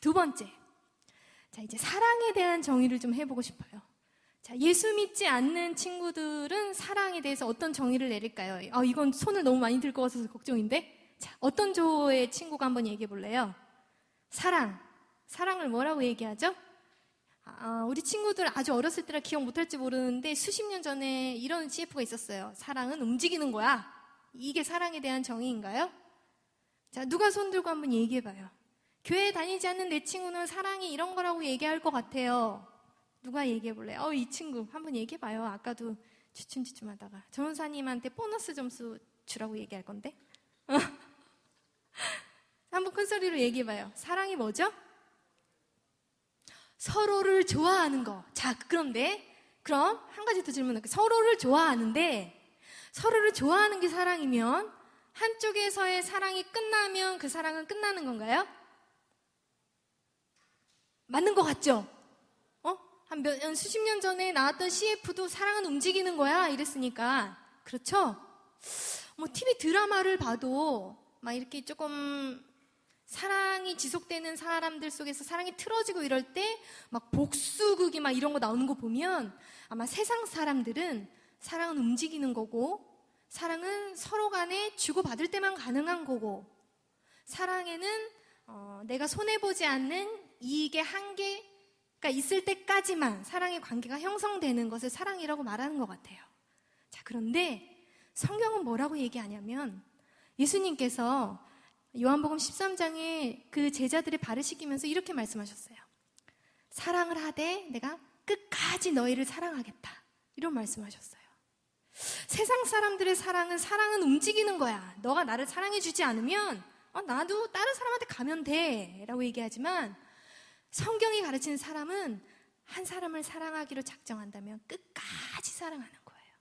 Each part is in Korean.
두 번째. 자, 이제 사랑에 대한 정의를 좀 해보고 싶어요. 자, 예수 믿지 않는 친구들은 사랑에 대해서 어떤 정의를 내릴까요? 아, 이건 손을 너무 많이 들 것 같아서 걱정인데? 자, 어떤 조의 친구가 한번 얘기해 볼래요? 사랑. 사랑을 뭐라고 얘기하죠? 아, 우리 친구들 아주 어렸을 때라 기억 못할지 모르는데 수십 년 전에 이런 CF가 있었어요. 사랑은 움직이는 거야. 이게 사랑에 대한 정의인가요? 자, 누가 손 들고 한번 얘기해 봐요. 교회 다니지 않는 내 친구는 사랑이 이런 거라고 얘기할 것 같아요. 누가 얘기해 볼래요? 어, 이 친구 한번 얘기해 봐요. 아까도 주춤주춤 하다가 전사님한테 보너스 점수 주라고 얘기할 건데. 한번 큰 소리로 얘기해 봐요. 사랑이 뭐죠? 서로를 좋아하는 거. 자, 그런데 그럼 한 가지 더 질문할게요. 서로를 좋아하는데 서로를 좋아하는 게 사랑이면 한쪽에서의 사랑이 끝나면 그 사랑은 끝나는 건가요? 맞는 것 같죠? 어? 한 몇, 수십 년 전에 나왔던 CF도 사랑은 움직이는 거야. 이랬으니까. 그렇죠? 뭐, TV 드라마를 봐도 막 이렇게 조금 사랑이 지속되는 사람들 속에서 사랑이 틀어지고 이럴 때 막 복수극이 막 이런 거 나오는 거 보면 아마 세상 사람들은 사랑은 움직이는 거고 사랑은 서로 간에 주고받을 때만 가능한 거고 사랑에는 어, 내가 손해보지 않는 이익의 한계가 있을 때까지만 사랑의 관계가 형성되는 것을 사랑이라고 말하는 것 같아요. 자, 그런데 성경은 뭐라고 얘기하냐면 예수님께서 요한복음 13장에 그 제자들의 발을 씻기면서 이렇게 말씀하셨어요. 사랑을 하되 내가 끝까지 너희를 사랑하겠다. 이런 말씀하셨어요. 세상 사람들의 사랑은 사랑은 움직이는 거야. 너가 나를 사랑해 주지 않으면 어, 나도 다른 사람한테 가면 돼. 라고 얘기하지만 성경이 가르치는 사람은 한 사람을 사랑하기로 작정한다면 끝까지 사랑하는 거예요.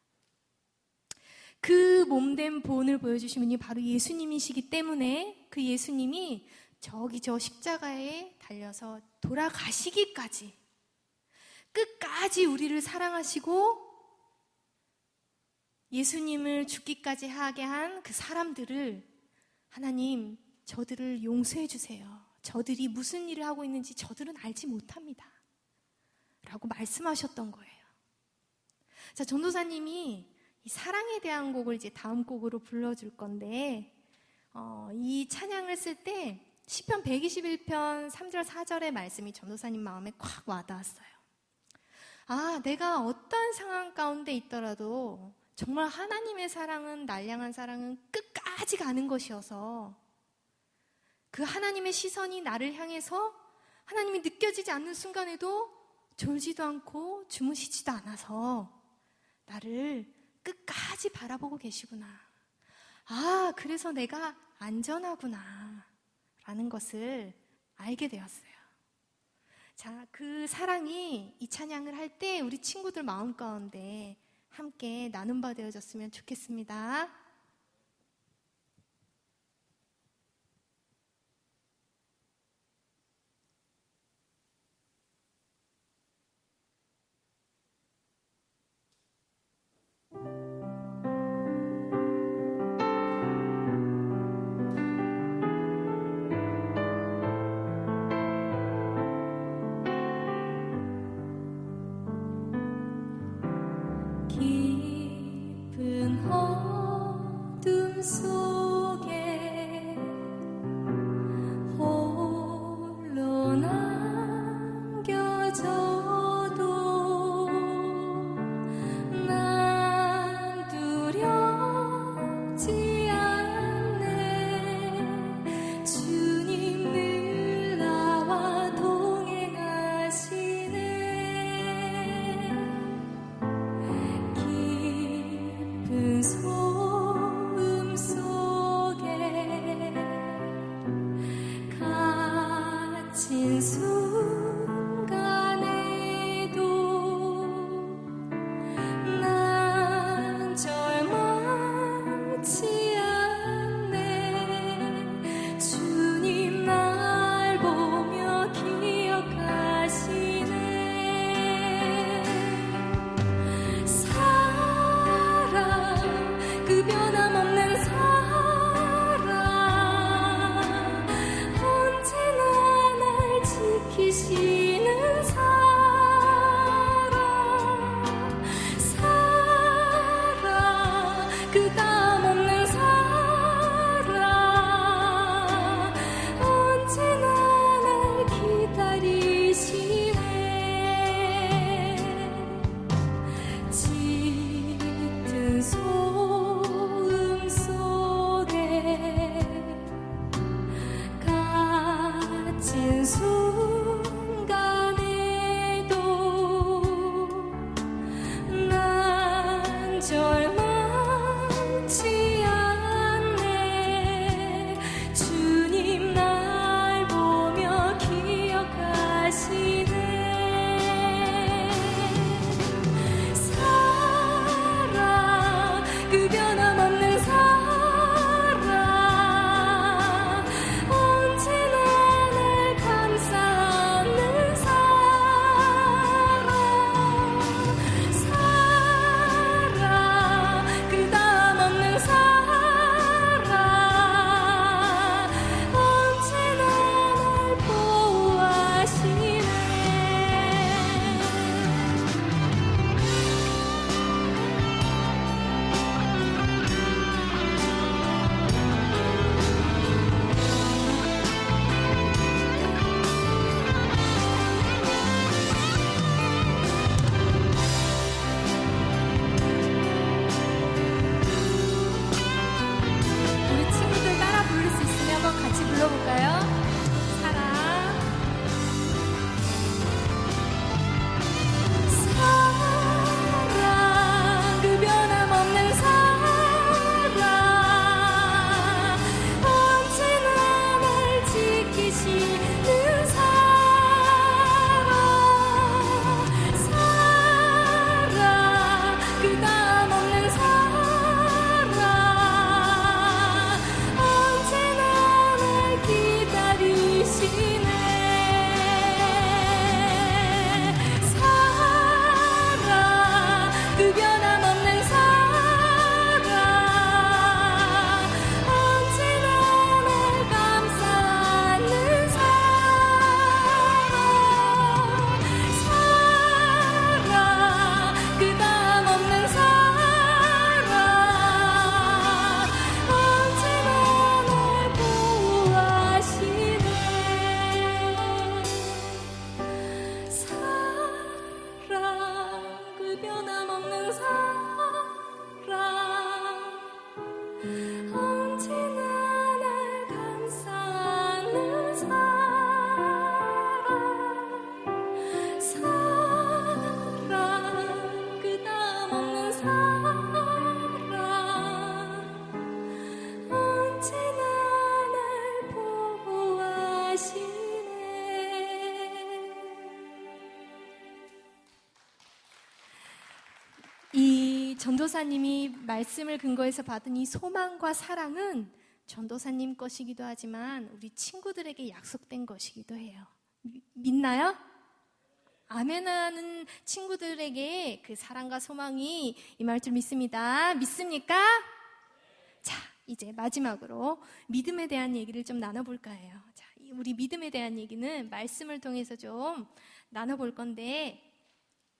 그 몸된 본을 보여주신 분이 바로 예수님이시기 때문에 그 예수님이 저기 저 십자가에 달려서 돌아가시기까지 끝까지 우리를 사랑하시고 예수님을 죽기까지 하게 한 그 사람들을 하나님 저들을 용서해 주세요. 저들이 무슨 일을 하고 있는지 저들은 알지 못합니다. 라고 말씀하셨던 거예요. 자, 전도사님이 이 사랑에 대한 곡을 이제 다음 곡으로 불러줄 건데, 어, 이 찬양을 쓸 때, 10편 121편 3절 4절의 말씀이 전도사님 마음에 콱 와닿았어요. 아, 내가 어떤 상황 가운데 있더라도 정말 하나님의 사랑은, 날량한 사랑은 끝까지 가는 것이어서 그 하나님의 시선이 나를 향해서 하나님이 느껴지지 않는 순간에도 졸지도 않고 주무시지도 않아서 나를 끝까지 바라보고 계시구나. 아, 그래서 내가 안전하구나. 라는 것을 알게 되었어요. 자, 그 사랑이 이 찬양을 할 때 우리 친구들 마음 가운데 함께 나눔 바 되어졌으면 좋겠습니다. 倾诉。oh. 전도사님이 말씀을 근거해서 받은 이 소망과 사랑은 전도사님 것이기도 하지만 우리 친구들에게 약속된 것이기도 해요. 미- 믿나요? 아멘하는 친구들에게 그 사랑과 소망이 임할 줄 믿습니다. 믿습니까? 자, 이제 마지막으로 믿음에 대한 얘기를 좀 나눠볼까 해요. 자, 이 우리 믿음에 대한 얘기는 말씀을 통해서 좀 나눠볼 건데,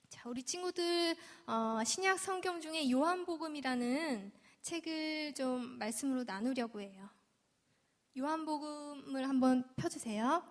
자, 우리 친구들 어, 신약 성경 중에 요한복음이라는 책을 좀 말씀으로 나누려고 해요. 요한복음을 한번 펴주세요.